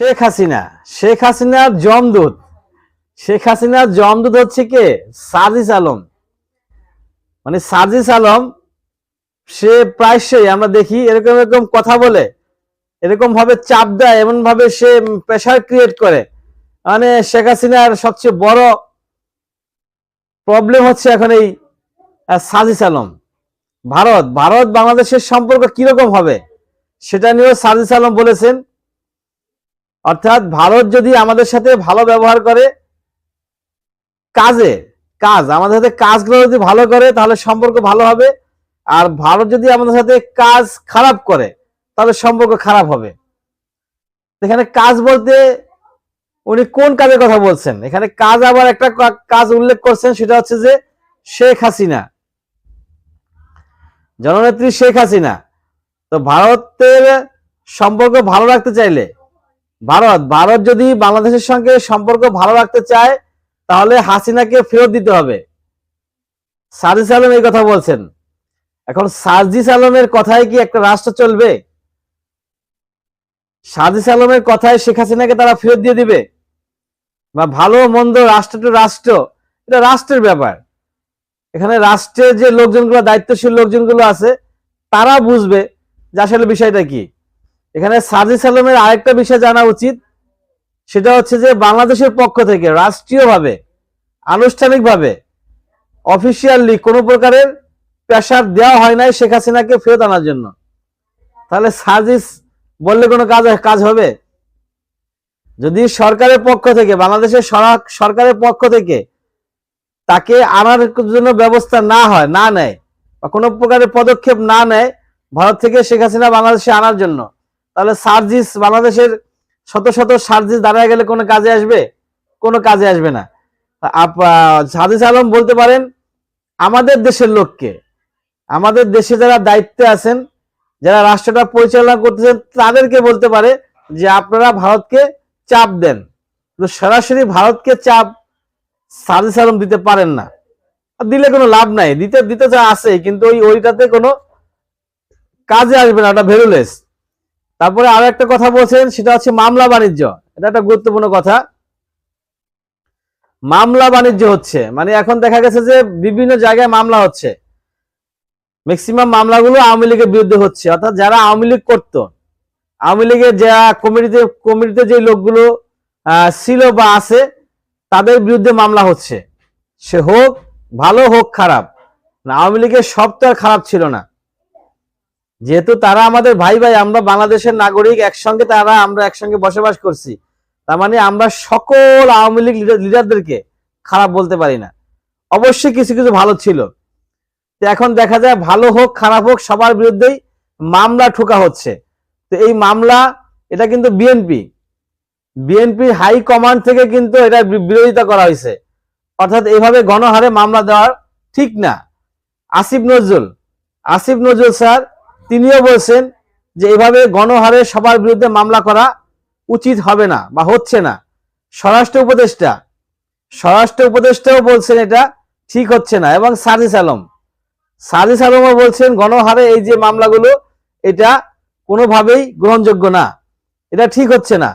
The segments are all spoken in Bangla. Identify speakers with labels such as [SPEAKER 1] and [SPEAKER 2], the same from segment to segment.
[SPEAKER 1] শেখ হাসিনা। শেখ হাসিনার জমদূত। শেখ হাসিনার জমদূত হচ্ছে কে? সাজিস আলম। মানে সাজিস আলম, সে প্রায়শই আমরা দেখি এরকম এরকম কথা বলে, এরকম ভাবে চাপ দেয়, এমন ভাবে সে প্রেশার ক্রিয়েট করে। মানে শেখ হাসিনার সবচেয়ে বড় প্রবলেম হচ্ছে এখন এই সাজিস আলম। ভারত ভারত বাংলাদেশের সম্পর্ক কীরকম হবে? সেটা নিয়েও সাজিস আলম বলেছেন। অর্থাৎ ভারত যদি আমাদের সাথে ভালো ব্যবহার করে, কাজে, কাজ, আমাদের সাথে কাজগুলো যদি ভালো করে, তাহলে সম্পর্ক ভালো হবে। আর ভারত যদি আমাদের সাথে কাজ খারাপ করে, তাহলে সম্পর্ক খারাপ হবে। এখানে কাজ বলতে উনি কোন কাজের কথা বলছেন? এখানে কাজ আবার একটা কাজ উল্লেখ করছেন, সেটা হচ্ছে যে শেখ হাসিনা। জননেত্রী শেখ হাসিনা। তো ভারতের সম্পর্ক ভালো রাখতে চাইলে ভারত ভারত যদি বাংলাদেশের সঙ্গে সম্পর্ক ভালো রাখতে চায়, তাহলে হাসিনাকে ফেরত দিতে হবে। সাজিস আলম এই কথা বলছেন। এখন সাজিস আলমের কথায় কি একটা রাষ্ট্র চলবে? সাজিস আলমের কথায় শেখ হাসিনাকে তারা ফেরত দিয়ে দিবে? বা ভালো মন্দ রাষ্ট্র টু রাষ্ট্র, এটা রাষ্ট্রের ব্যাপার। এখানে রাষ্ট্রের যে লোকজনগুলো, দায়িত্বশীল লোকজনগুলো আছে, তারা বুঝবে যে আসলে বিষয়টা কি। এখানে সাজিস আলমের আরেকটা বিষয় জানা উচিত। সেটা হচ্ছে যে বাংলাদেশের পক্ষ থেকে রাষ্ট্রীয়ভাবে, আনুষ্ঠানিকভাবে অফিসিয়ালি কোনো প্রকারের প্রেশার দেওয়া হয় নাই শেখ হাসিনাকে ফেরত আনার জন্য। তাহলে সাজিস বললে কোনো কাজ কাজ হবে? যদি সরকারের পক্ষ থেকে, বাংলাদেশের সরা- সরকারের পক্ষ থেকে তাকে আনার জন্য ব্যবস্থা না হয়, না নেয়, বা কোনো প্রকারের পদক্ষেপ না নেয়, ভারত থেকে শেখ হাসিনা বাংলাদেশে আনার জন্য তাহলে সার্জিস বাংলাদেশের শত শত সার্জিস দাঁড়ায় গেলে কোনো কাজে আসবে? কোনো কাজে আসবে না। সাজিস আলম বলতে পারেন, আমাদের দেশের লোককে, আমাদের দেশে যারা দায়িত্বে আছেন, যারা রাষ্ট্রটা পরিচালনা করতেছেন, তাদেরকে বলতে পারে যে আপনারা ভারতকে চাপ দেন। সরাসরি ভারতকে চাপ সাজিস আলম দিতে পারেন না। দিলে কোনো লাভ নাই। দিতে দিতে যা আছে, কিন্তু ওই, ওইটাতে কোনো কাজে আসবে না, ওটা ভ্যালুলেস তারপরে আরও একটা কথা বলছেন সেটা হচ্ছে মামলা বাণিজ্য। এটা একটা গুরুত্বপূর্ণ কথা। মামলা বাণিজ্য হচ্ছে মানে এখন দেখা গেছে যে বিভিন্ন জায়গায় মামলা হচ্ছে। ম্যাক্সিমাম মামলাগুলো আওয়ামী লীগের বিরুদ্ধে হচ্ছে। অর্থাৎ যারা আওয়ামী লীগ করতো আওয়ামী লীগের যা কমিটিতে কমিটিতে যে লোকগুলো ছিল বা আছে তাদের বিরুদ্ধে মামলা হচ্ছে। সে হোক ভালো হোক খারাপ। না, আওয়ামী লীগের সব তো আর খারাপ ছিল না। যেহেতু তারা আমাদের ভাই ভাই, আমরা বাংলাদেশের নাগরিক, একসঙ্গে তারা, আমরা একসঙ্গে বসবাস করছি। তার মানে আমরা সকল আওয়ামী লীগ লিডার- লিডারদেরকে খারাপ বলতে পারি না। অবশ্যই কিছু কিছু ভালো ছিল। তো এখন দেখা যায় ভালো হোক, খারাপ হোক, সবার বিরুদ্ধেই মামলা ঠোকা হচ্ছে। তো এই মামলা, এটা কিন্তু বিএনপি। বিএনপি হাই কমান্ড থেকে কিন্তু এটা বিরোধিতা করা হয়েছে। অর্থাৎ এইভাবে গণহারে মামলা দেওয়ার ঠিক না। আসিফ নজরুল। আসিফ নজরুল স্যার তিনিও বলছেন যে এভাবে গণহারে সবার বিরুদ্ধে মামলা করা উচিত হবে না বা হচ্ছে না। স্বরাষ্ট্র উপদেষ্টা, স্বরাষ্ট্র উপদেষ্টাও বলছেন এটা ঠিক হচ্ছে না এবং সাজিস আলম, সাজিস আলমও বলছেন গণহারে এই যে মামলাগুলো, এটা কোনোভাবেই গ্রহণযোগ্য না। এটা ঠিক হচ্ছে না।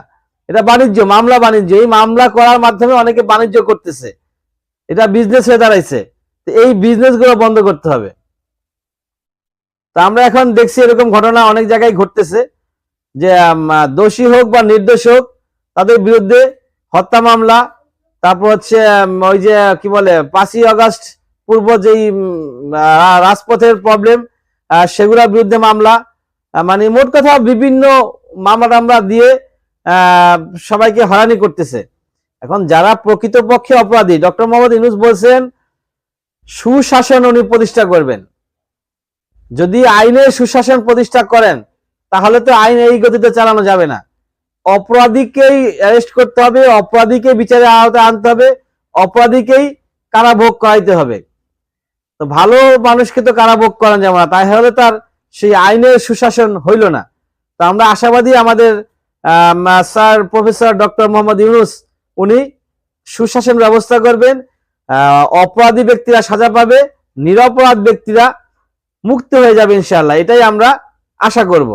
[SPEAKER 1] এটা বাণিজ্য, মামলা বাণিজ্য। এই মামলা করার মাধ্যমে অনেকে বাণিজ্য করতেছে। এটা বিজনেস হয়ে দাঁড়াইছে। এই বিজনেসগুলো বন্ধ করতে হবে। তা আমরা এখন দেখছি এরকম ঘটনা অনেক জায়গায় ঘটতেছে যে দোষী হোক বা নির্দোষ হোক, তাদের বিরুদ্ধে হত্যা মামলা, তারপর হচ্ছে ওই যে, কি বলে, পাঁচই আগস্ট পূর্ব যেই রাজপথের প্রবলেম সেগুলোর বিরুদ্ধে মামলা মানে মোট কথা বিভিন্ন মামলা টামলা দিয়ে সবাইকে হয়রানি করতেছে। এখন যারা প্রকৃতপক্ষে অপরাধী, ডক্টর মোহাম্মদ ইউনুস বলছেন, সুশাসন উনি প্রতিষ্ঠা করবেন। যদি আইনের সুশাসন প্রতিষ্ঠা করেন, তাহলে তো আইন এই গতিতে চালানো যাবে না। অপরাধীকেই অ্যারেস্ট করতে হবে অপরাধীকে বিচারে আওতায় আনতে হবে, অপরাধীকেই কারাভোগ করাইতে হবে। তো ভালো মানুষকে তো কারাভোগ করানো যাবে না, তাই হলে তার সেই আইনের সুশাসন হইল না। তো আমরা আশাবাদী আমাদের sir, professor doctor Mohammad Yunus, উনি সুশাসন ব্যবস্থা করবেন অপরাধী ব্যক্তিরা সাজা পাবে, নিরপরাধ ব্যক্তিরা মুক্ত হয়ে যাবে ইনশাল্লাহ এটাই আমরা আশা করব।